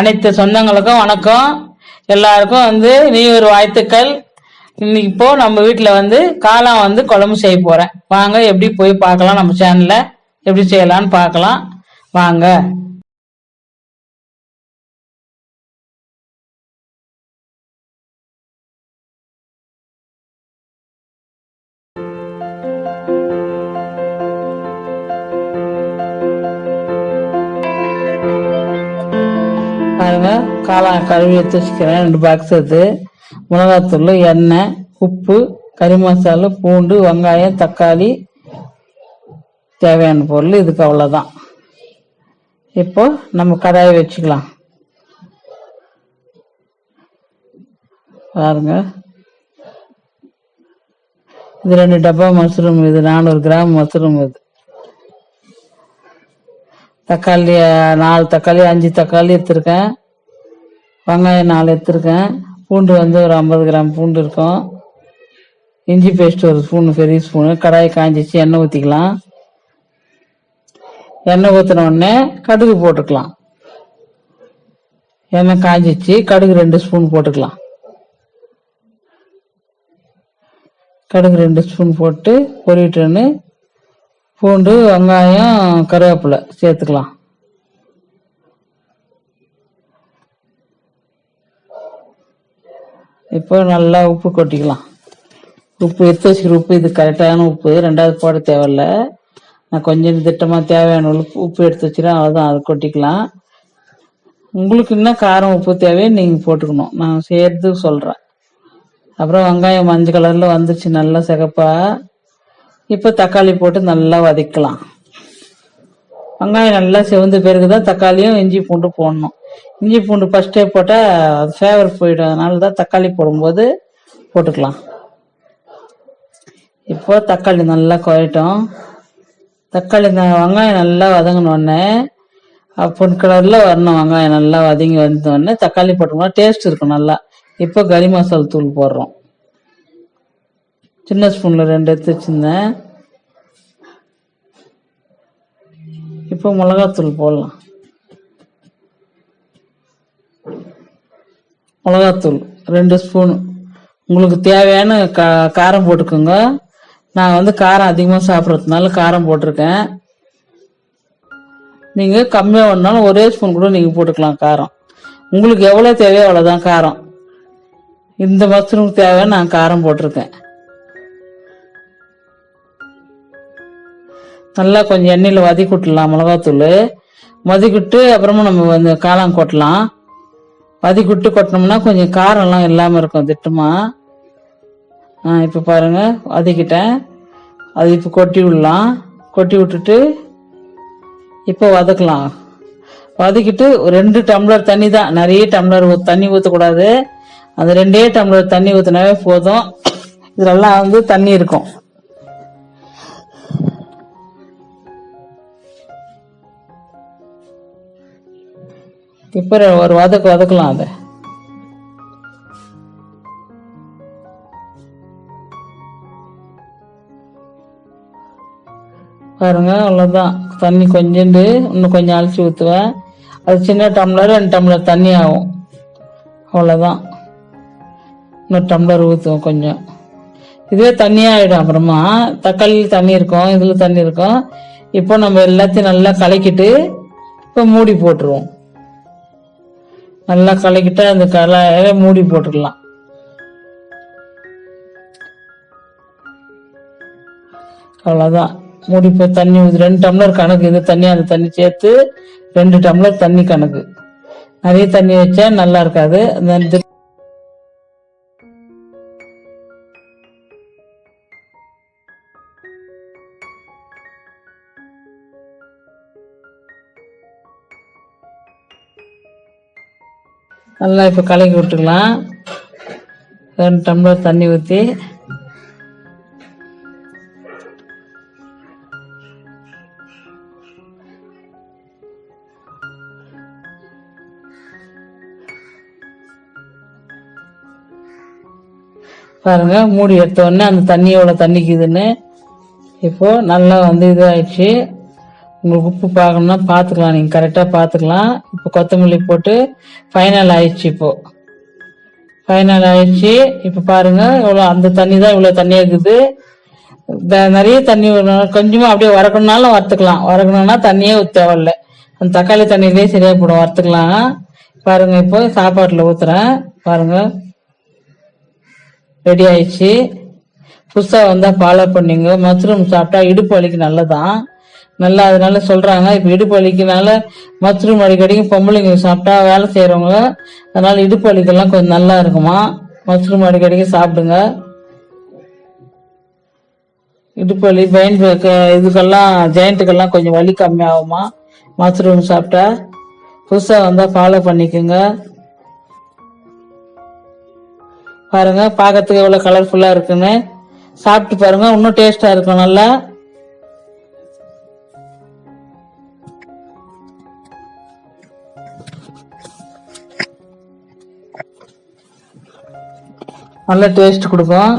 அனைத்து சொந்தங்களுக்கும் வணக்கம். எல்லாருக்கும் வந்து நீ ஒரு வாழ்த்துக்கள். இன்னைக்கு இப்போ நம்ம வீட்டில் வந்து காளான் வந்து குழம்பு செய்ய போறேன். வாங்க எப்படி போய் பார்க்கலாம் நம்ம சேனல்ல எப்படி செய்யலாம்னு பார்க்கலாம். வாங்க. பாருங்க. காளான் கழுவி எடுத்து வச்சுக்கிறேன் ரெண்டு பாக்ஸ் எடுத்து. மிளகாத்தூள் எண்ணெய் உப்பு கறி மசாலா பூண்டு வெங்காயம் தக்காளி தேவையான பொருள். இதுக்கு அவ்வளோதான் இப்போ நம்ம கடாயை வச்சுக்கலாம். பாருங்க. இது ரெண்டு டப்பா மஷ்ரூம் இது நானூறு கிராம் மஷ்ரூம் இது. தக்காளி நாலு தக்காளி அஞ்சு தக்காளி எடுத்திருக்கேன். வெங்காயம் நாலு எடுத்திருக்கேன். பூண்டு வந்து ஒரு ஐம்பது கிராம் பூண்டு இருக்கும். இஞ்சி பேஸ்ட் ஒரு ஸ்பூனு பெரிய ஸ்பூனு. கடாயை காய்ஞ்சிச்சு எண்ணெய் ஊற்றிக்கலாம் எண்ணெய் ஊற்றின உடனே கடுகு போட்டுக்கலாம். எண்ணெய் காஞ்சிச்சு கடுகு ரெண்டு ஸ்பூன் போட்டுக்கலாம். கடுகு ரெண்டு ஸ்பூன் போட்டு பொறிட்டுன்னு பூண்டு வெங்காயம் கருவேப்பிலை சேர்த்துக்கலாம். இப்போ நல்லா உப்பு கொட்டிக்கலாம். உப்பு எடுத்து வச்சுக்கிற உப்பு இது கரெக்டான உப்பு. ரெண்டாவது போட தேவையில்ல. நான் கொஞ்சம் திட்டமாக தேவையான உப்பு உப்பு எடுத்து வச்சுருவேன் அவ்வளோதான் அதை கொட்டிக்கலாம். உங்களுக்கு இன்னும் காரம் உப்பு தேவையை நீங்கள் போட்டுக்கணும். நான் சேர்த்து சொல்கிறேன் அப்புறம் வெங்காயம் மஞ்சள் கலரில் வந்துச்சு நல்லா சிகப்பாக இப்போ தக்காளி போட்டு நல்லா வதக்கலாம். வெங்காயம் நல்லா செவந்த பிறகு தான் தக்காளியும் இஞ்சி பூண்டு போடணும். இஞ்சி பூண்டு ஃபஸ்ட்டே போட்டால் அது ஃபேவர் போயிடும். அதனால தான் தக்காளி போடும்போது போட்டுக்கலாம். இப்போ தக்காளி நல்லா குறையட்டும். தக்காளி வெங்காயம் நல்லா வதங்கினோடனே பொன் கலரில் வரணும். வெங்காயம் நல்லா வதங்கி வந்தோடனே தக்காளி போட்டோம்னா டேஸ்ட் இருக்கும் நல்லா. இப்போ கறி மசாலா தூள் போடுறோம். சின்ன ஸ்பூனில் ரெண்டு எடுத்து வச்சுருந்தேன். இப்போ மிளகாத்தூள் போடலாம். மிளகாத்தூள் ரெண்டு ஸ்பூன். உங்களுக்கு தேவையான கா காரம் போட்டுக்கோங்க. நான் வந்து காரம் அதிகமாக சாப்பிட்றதுனால காரம் போட்டிருக்கேன். நீங்கள் கம்மியாக வேணாலும் ஒரே ஸ்பூன் கூட நீங்கள் போட்டுக்கலாம் காரம். உங்களுக்கு எவ்வளோ தேவையோ அவ்வளோதான் காரம். இந்த மஷ்ரூமுக்கு தேவை நான் காரம் போட்டிருக்கேன். நல்லா கொஞ்சம் எண்ணெயில் வதக்கிவிட்டலாம் மிளகாத்தூள். வதக்கிட்டு அப்புறமா நம்ம வந்து காளான் கொட்டலாம். வதக்கி விட்டு கொட்டினோம்னா கொஞ்சம் காரம்லாம் இல்லாமல் இருக்கும் திட்டமா. ஆ இப்போ பாருங்க வதக்கிட்டேன். அது இப்போ கொட்டி விடலாம். கொட்டி விட்டுட்டு இப்போ வதக்கலாம். வதக்கிட்டு ரெண்டு டம்ளர் தண்ணி தான். நிறைய டம்ளர் தண்ணி ஊற்றக்கூடாது அந்த ரெண்டே டம்ளர் தண்ணி ஊற்றினாவே போதும். இதெல்லாம் வந்து தண்ணி இருக்கும். இப்போ ஒரு வதக்கு வதக்கலாம் அதை. பாருங்க அவ்வளோதான் தண்ணி கொஞ்சண்டு இன்னும் கொஞ்சம் அலசி ஊற்றுவேன் அது சின்ன டம்ளர் ரெண்டு டம்ளர் தண்ணி ஆகும். அவ்வளோதான் இன்னொரு டம்ளர் ஊற்றுவோம் கொஞ்சம். இதுவே தண்ணியாக ஆகிடும் அப்புறமா. தக்காளியில் தண்ணி இருக்கும் இதில் தண்ணி இருக்கும். இப்போ நம்ம எல்லாத்தையும் நல்லா கலக்கிட்டு இப்போ மூடி போட்டுருவோம். நல்லா கலக்கிட்டு அந்த கலாயில மூடி போட்டுடலாம். அவ்வளோதான் மூடி போய் தண்ணி ஊற்றி ரெண்டு டம்ளர் கணக்கு இது தண்ணி அந்த தண்ணி சேர்த்து ரெண்டு டம்ளர் தண்ணி கணக்கு. நிறைய தண்ணி வச்சா நல்லா இருக்காது. அந்த நல்லா இப்போ கலக்கி விட்டுக்கலாம். ரெண்டு டம்ளர் தண்ணி ஊற்றி பாருங்க மூடி எடுத்தோடனே அந்த தண்ணி எவ்வளோ தண்ணிக்குதுன்னு இப்போ நல்லா வந்து இதாகிடுச்சு உங்களுக்கு உப்பு பார்க்கணும்னா பார்த்துக்கலாம் நீங்கள் கரெக்டாக பார்த்துக்கலாம் இப்போ கொத்தமல்லி போட்டு ஃபைனல் ஆயிடுச்சு இப்போ. ஃபைனல் ஆயிடுச்சு. இப்போ பாருங்க இவ்வளோ அந்த தண்ணி தான் இவ்வளோ தண்ணியாக இருக்குது நிறைய தண்ணி கொஞ்சமாக அப்படியே வறக்கணும்னாலும் வறுத்துக்கலாம். வறக்கணும்னா தண்ணியே தேவையில்ல. அந்த தக்காளி தண்ணியிலே சரியா போடும். வறுத்துக்கலாம். பாருங்க இப்போ சாப்பாட்டில் ஊத்துறேன். பாருங்க. ரெடி ஆயிடுச்சு. புதுசாக வந்தால் ஃபாலோ பண்ணிங்க. மஷ்ரூம் சாப்பிட்டா இடுப்பு வலிக்கு நல்லதான் நல்லா அதனால சொல்றாங்க. இப்போ இடுப்பு வலிக்கனால மஷ்ரூம் அடிக்கடிக்கு பொம்பளைங்க சாப்பிட்டா வேலை செய்கிறவங்க அதனால இடுப்பு வலிக்கெல்லாம் கொஞ்சம் நல்லா இருக்குமா? மஷ்ரூம் அடிக்கடிக்கு சாப்பிடுங்க. இடுப்பு வலி பெயின் இதுக்கெல்லாம் ஜெயிண்ட்டுக்கெல்லாம் கொஞ்சம் வலி கம்மியாகுமா? மஷ்ரூம் சாப்பிட்டா? புதுசாக வந்தால் ஃபாலோ பண்ணிக்கோங்க. பாருங்க பார்க்கறதுக்கு எவ்வளோ கலர்ஃபுல்லாக இருக்குன்னு. சாப்பிட்டு பாருங்க இன்னும் டேஸ்டாக இருக்கும் நல்லா. நல்ல டேஸ்ட் கொடுக்கும்.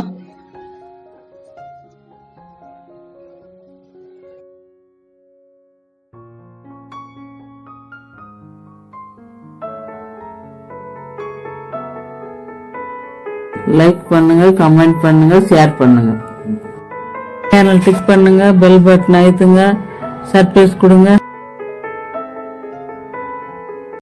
லைக் பண்ணுங்க கமெண்ட் பண்ணுங்க ஷேர் பண்ணுங்க. சேனல் டிக் பண்ணுங்க பெல் பட்டன் அழுத்துங்க சர்ப்ரைஸ் கொடுங்க.